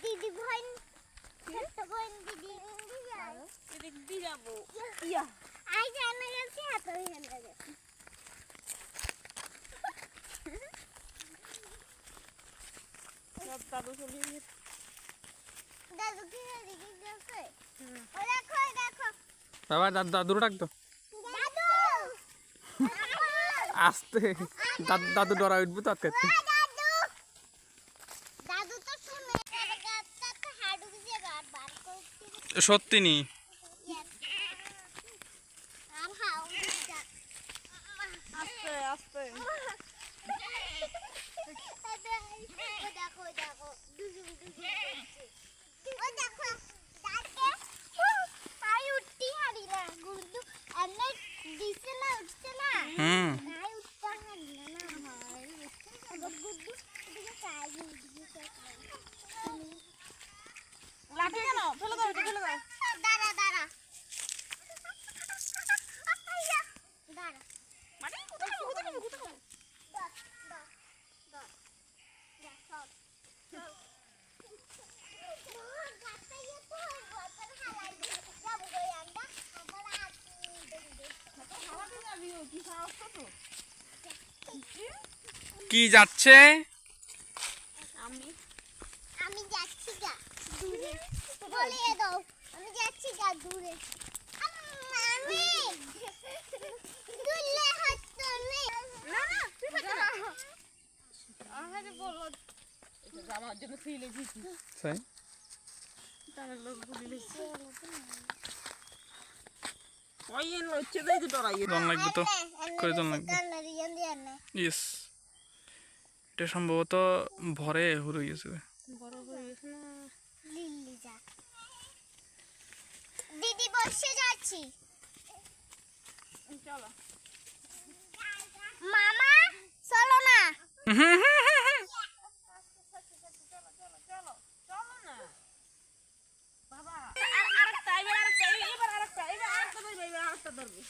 দিদি বোন ছোট্ট বোন দিদি এদিক দিয়ে যাব। ইয়া। আই জানা গেছে গেছে সব দাদু চলে গেছে। দাদু কি দিদি গেছে ও দেখো দেখো। বাবা দাদু দাদুর ডাক তো দাদু! আসতে। দাদু দাদু ডরা উঠবো তো আজকে। গুরু এমনি দিছে না উঠছে না হুম আই উঠতে হারি না না হয় গুরু দিকে কাজ দিকে লাঠি কেন ফেলে দাও এটা ফেলে দাও দাঁড়া দাঁড়া দাঁড়া মানে কোথায় যাব কোথায় যাব কোথায় যাব দাঁড়া দাঁড়া দাঁড়া সব সারাদিন যাবি ও কি সাহস তো কি যাচ্ছে? আমি। আমি যাচ্ছি গা দূরে। বলিয়ে দাও। আমি যাচ্ছি গা দূরে। আমি। দুলে হচ্ছে আমি। না না তুই ফেলে না। আরে বলো। এটা জন্য সিলে দিছি তাই? তাহলে লোক গুলি ওই এন হচ্ছে দেই তো ডরাই জন লাগবে তো করে জন লাগবে। ইয়েস এটা সম্ভবত ভরে হয়ে গেছে। বড় হয়ে গেছে না? লিল্লি যা। দিদি বসে যাচ্ছি। চলো। মামা চলো না। চলো চলো না বাবা। আর এবার আরেকটা এবার আরেকটা এবার এবার আরেকটা ধরবে।